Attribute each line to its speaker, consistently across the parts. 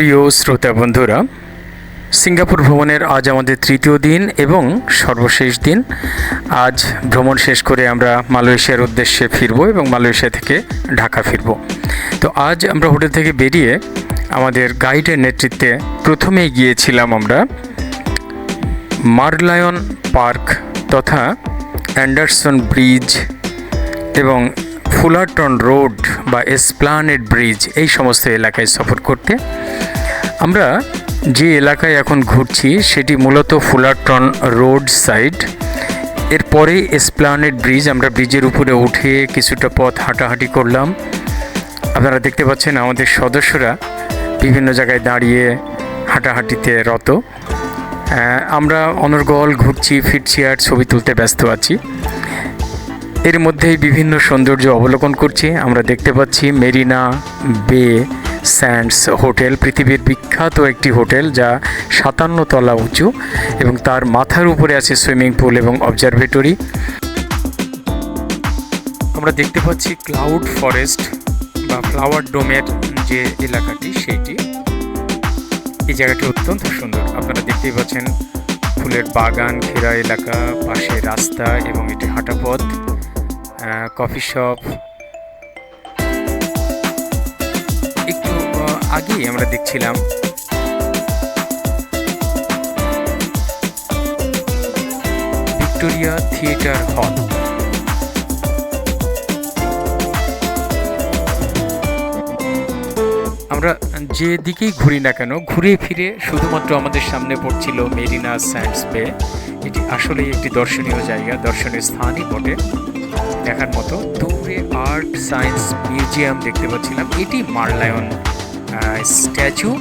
Speaker 1: প্রিয় শ্রোতা বন্ধুরা, সিঙ্গাপুর ভ্রমণের আজ আমাদের তৃতীয় দিন এবং সর্বশেষ দিন। আজ ভ্রমণ শেষ করে আমরা মালয়েশিয়ার উদ্দেশ্যে ফিরব এবং মালয়েশিয়া থেকে ঢাকা ফিরব। তো আজ আমরা হোটেল থেকে বেরিয়ে আমাদের গাইডের নেতৃত্বে প্রথমেই গিয়েছিলাম আমরা মার্লায়ন পার্ক তথা অ্যান্ডারসন ব্রিজ এবং ফুলারটন রোড বা এসপ্লানেড ব্রিজ এই সমস্ত এলাকায় সফর করতে। আমরা যে এলাকায় এখন ঘুরছি, সেটি মূলত ফুলারটন রোড সাইড। এরপরে এসপ্লানেড ব্রিজ, আমরা ব্রিজের উপরে উঠে কিছুটা পথ হাঁটাহাঁটি করলাম। আপনারা দেখতে পাচ্ছেন আমাদের সদস্যরা বিভিন্ন জায়গায় দাঁড়িয়ে হাঁটাহাঁটিতে রত। আমরা অনর্গল ঘুরছি, ফিরছি আর ছবি তুলতে ব্যস্ত আছি। এর মধ্যেই বিভিন্ন সৌন্দর্য অবলোকন করছি। আমরা দেখতে পাচ্ছি মেরিনা বে স্যান্ডস হোটেল, পৃথিবীর বিখ্যাত একটি হোটেল যা সাতান্ন তলা উঁচু এবং তার মাথার উপরে আছে সুইমিং পুল এবং অবজারভেটরি। আমরা দেখতে পাচ্ছি ক্লাউড ফরেস্ট বা ফ্লাওয়ার ডোমের যে এলাকাটি, সেইটি। এই জায়গাটি অত্যন্ত সুন্দর। আপনারা দেখতেই পাচ্ছেন ফুলের বাগান, ঘেরা এলাকা, পাশে রাস্তা এবং এটি হাঁটা পথ কফি শপ আগেই আমরা দেখছিলাম। ভিক্টোরিয়া থিয়েটার হল। আমরা যে দিকেই ঘুরি না কেন, ঘুরে ফিরে শুধুমাত্র আমাদের সামনে পড়ছিল মেরিনা স্যান্ডস বে। এটি আসলেই একটি দর্শনীয় জায়গা, দর্শনীয় স্থানই বটে। দেখার মতো দূরে আর্ট সায়েন্স মিউজিয়াম দেখতে পাচ্ছিলাম। এটি মারলায়ন। স্ট্যাচু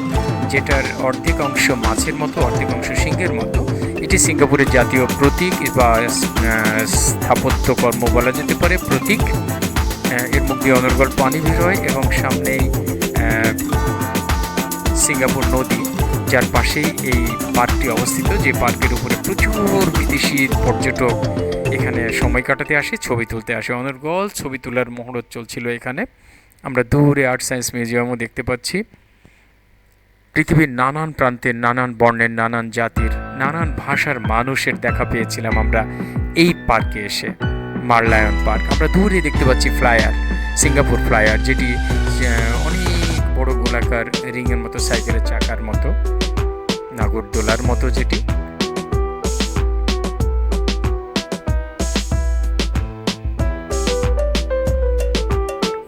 Speaker 1: যেটার অর্ধেক অংশ মাছের মতো অর্ধেক অংশ সিংহের মতো। এটি সিঙ্গাপুরের জাতীয় প্রতীক বা আহ, স্থাপত্য কর্ম বলা যেতে পারে প্রতীক। এর মুখ দিয়ে অনর্গল পানি বের হয় এবং সামনেই সিঙ্গাপুর নদী যার পাশেই এই পার্কটি অবস্থিত যে পার্কের উপরে প্রচুর বিদেশি পর্যটক এখানে সময় কাটাতে আসে ছবি তুলতে আসে। অনর্গল ছবি তোলার মুহূর্ত চলছিল এখানে। আমরা দূরে আর্ট সায়েন্স মিউজিয়ামও দেখতে পাচ্ছি। পৃথিবীর নানান প্রান্তের, নানান বর্ণের, নানান জাতির, নানান ভাষার মানুষের দেখা পেয়েছিলাম আমরা এই পার্কে এসে, মারলায়ন পার্ক। আমরা দূরে দেখতে পাচ্ছি ফ্লায়ার, সিঙ্গাপুর ফ্লায়ার, যেটি অনেক বড় গোলাকার রিংয়ের মতো, সাইকেলের চাকার মতো, নাগরদোলার মতো যেটি।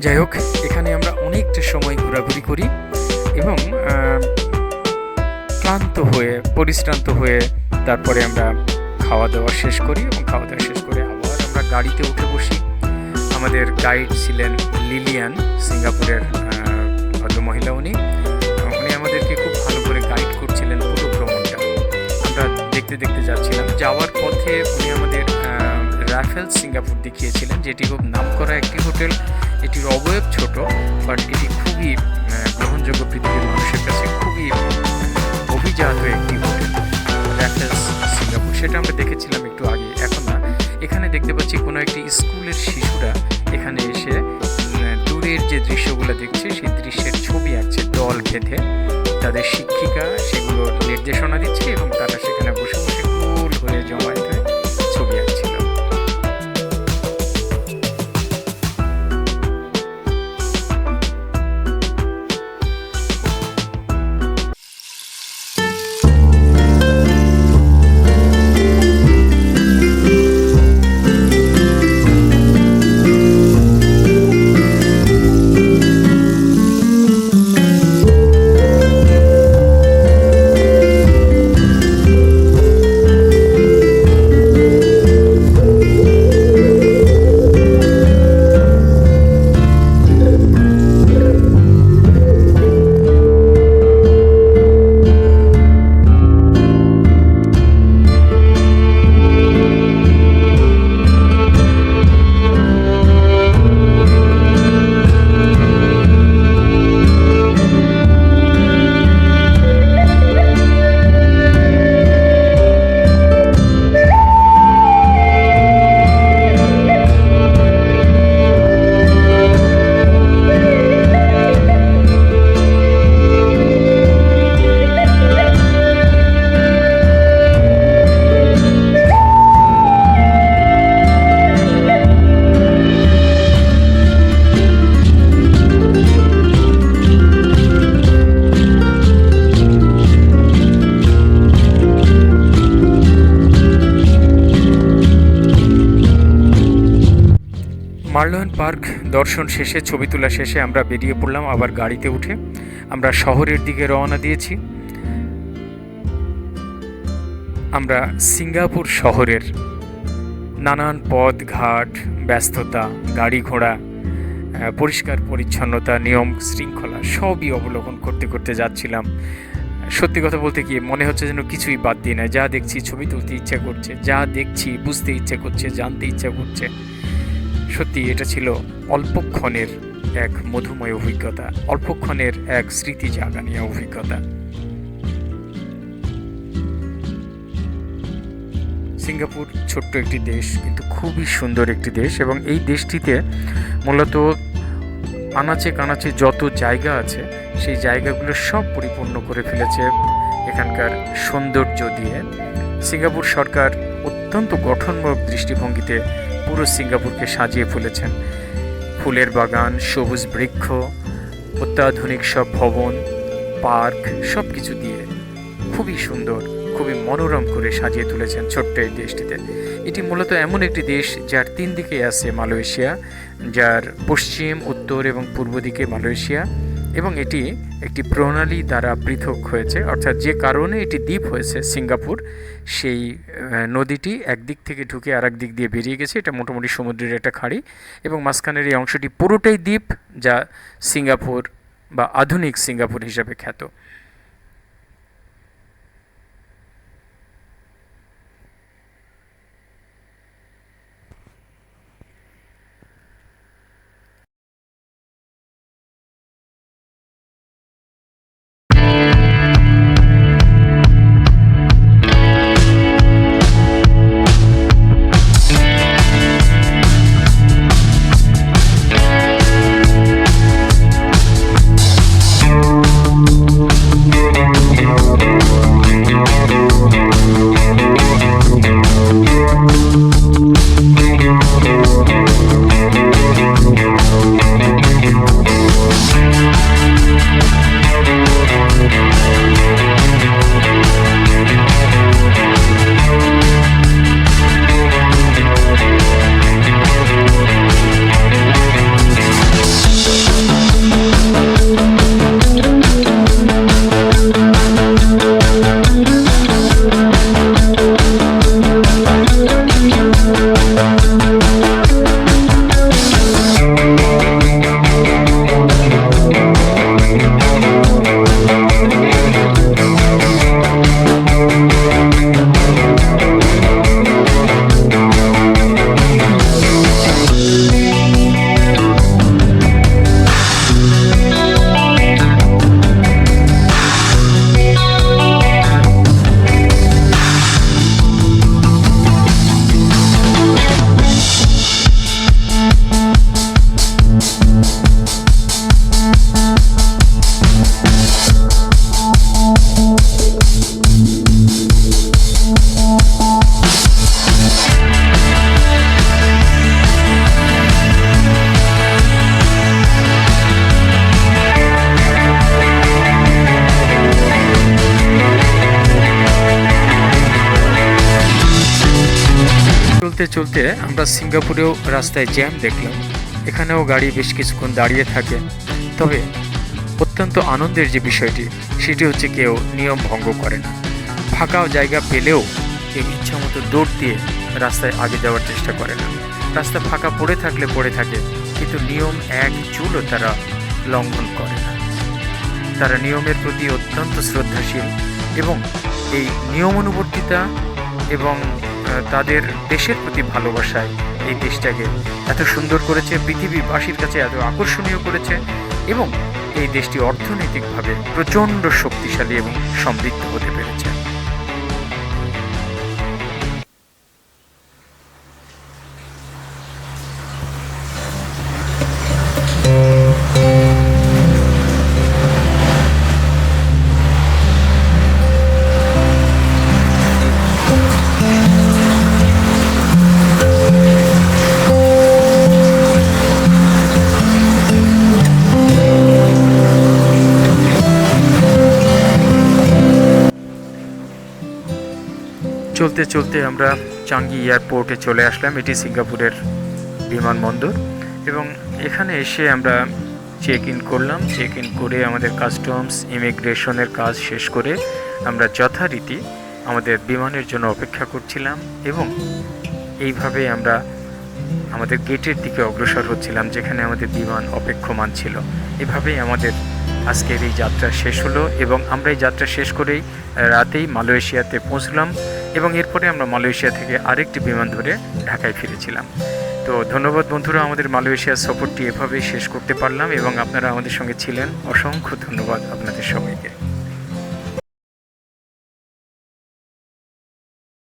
Speaker 1: যাই হোক ঘোরাঘুরি করি এবং ক্লান্ত হয়ে, পরিশ্রান্ত হয়ে তারপরে আমরা খাওয়া দাওয়া শেষ করি এবং খাওয়া দাওয়া শেষ করে আবার আমরা গাড়িতে উঠে বসি। আমাদের গাইড ছিলেন লিলিয়ান সিঙ্গাপুরের ভদ্রমহিলা উনি। উনি আমাদেরকে খুব ভালো করে গাইড করছিলেন পুরো ভ্রমণটা। আমরা দেখতে দেখতে যাচ্ছিলাম। যাওয়ার পথে উনি আমাদের রাফেল সিঙ্গাপুর দেখিয়েছিলেন, যেটি খুব নামকরা একটি হোটেল। এটির অবয়ব ছোট বাট স্কুলের শিশুরা এখানে এসে দূরের যে দৃশ্যগুলো দেখছে, সেই দৃশ্যের ছবি আছে দল বেঁধে। তাদের শিক্ষিকা সেগুলোর নির্দেশনা দিচ্ছে পার্ক দর্শন শেষে, ছবি তোলা শেষে আমরা বেরিয়ে পড়লাম, আবার গাড়িতে উঠে আমরা শহরের দিকে রওনা দিয়েছি। আমরা সিঙ্গাপুর শহরের নানান পথ, ঘাট, ব্যস্ততা, গাড়ি ঘোড়া পরিষ্কার পরিচ্ছন্নতা, নিয়ম শৃঙ্খলা সবই অবলোকন করতে করতে যাচ্ছিলাম। সত্যি কথা বলতে কি মনে হচ্ছে যেন কিছুই বাদ দিয়ে না যা দেখছি, ছবি তুলতে ইচ্ছা করছে, যা দেখছি, বুঝতে ইচ্ছা করছে, জানতে ইচ্ছা করছে। সত্যি এটা ছিল অল্পক্ষণের এক মধুময় অভিজ্ঞতা, অল্পক্ষণের এক স্মৃতি জাগানিয়া অভিজ্ঞতা। সিঙ্গাপুর ছোট্ট একটি দেশ, কিন্তু খুবই সুন্দর একটি দেশ এবং এই দেশটিতে মূলত আনাচে কানাচে যত জায়গা আছে, সেই জায়গাগুলো সব পরিপূর্ণ করে ফেলেছে এখানকার সৌন্দর্য দিয়ে। সিঙ্গাপুর সরকার অত্যন্ত গঠনমূলক দৃষ্টিভঙ্গিতে পুরো সিঙ্গাপুরকে সাজিয়ে ফেলেছেন। ফুলের বাগান, সবুজ বৃক্ষ, অত্যাধুনিক সব ভবন, পার্ক সব কিছু দিয়ে খুবই সুন্দর, খুবই মনোরম করে সাজিয়ে তুলেছেন ছোট্ট এই দেশটিতে। এটি মূলত এমন একটি দেশ যার তিন দিকে আছে মালয়েশিয়া, যার পশ্চিম, উত্তর এবং পূর্ব দিকে মালয়েশিয়া। এবং এটি একটি প্রণালী দ্বারা পৃথক হয়েছে, অর্থাৎ যে কারণে এটি দ্বীপ হয়েছে সিঙ্গাপুর, সেই নদীটি একদিক থেকে ঢুকে আর দিক দিয়ে বেরিয়ে গেছে। এটা মোটামুটি সমুদ্রের একটা খাড়ি এবং মাঝখানের এই অংশটি পুরোটাই দ্বীপ যা সিঙ্গাপুর বা আধুনিক সিঙ্গাপুর হিসাবে খ্যাত। চলতে চলতে আমরা সিঙ্গাপুরেও রাস্তায় জ্যাম দেখলাম। এখানেও গাড়ি বেশ কিছুক্ষণ দাঁড়িয়ে থাকে। তবে অত্যন্ত আনন্দের যে বিষয়টি, সেটি হচ্ছে কেউ নিয়ম ভঙ্গ করে না। ফাঁকা জায়গা পেলেও কেউ ইচ্ছা মতো দৌড় দিয়ে রাস্তায় আগে যাওয়ার চেষ্টা করে না। রাস্তা ফাঁকা পড়ে থাকলে পড়ে থাকে, কিন্তু নিয়ম এক চুলও তারা লঙ্ঘন করে না। তারা নিয়মের প্রতি অত্যন্ত শ্রদ্ধাশীল এবং এই নিয়ম অনুবর্তিতা এবং তাদের দেশের প্রতি ভালোবাসায় এই দেশটাকে এত সুন্দর করেছে, পৃথিবীবাসীর কাছে এত আকর্ষণীয় করেছে এবং এই দেশটি অর্থনৈতিকভাবে প্রচণ্ড শক্তিশালী এবং সমৃদ্ধ হতে পেরেছে। চলতে চলতে আমরা চাঙ্গি এয়ারপোর্টে চলে আসলাম। এটি সিঙ্গাপুরের বিমানবন্দর এবং এখানে এসে আমরা চেক ইন করলাম। চেক ইন করে আমাদের কাস্টমস ইমিগ্রেশনের কাজ শেষ করে আমরা যথারীতি আমাদের বিমানের জন্য অপেক্ষা করছিলাম এবং এইভাবে আমরা আমাদের গেটের দিকে অগ্রসর হচ্ছিলাম, যেখানে আমাদের বিমান অপেক্ষমান ছিল। এভাবেই আমাদের আজকের এই যাত্রা শেষ হলো এবং আমরা এই যাত্রা শেষ করেই রাতেই মালয়েশিয়াতে পৌঁছলাম। এবং এরপরে আমরা মালয়েশিয়া থেকে আরেকটি বিমান ধরে ঢাকায় ফিরেছিলাম। তো ধন্যবাদ বন্ধুরা, আমাদের মালয়েশিয়ার সফরটি এভাবেই শেষ করতে পারলাম এবং আপনারা আমাদের সঙ্গে ছিলেন। অসংখ্য ধন্যবাদ আপনাদের সবাইকে।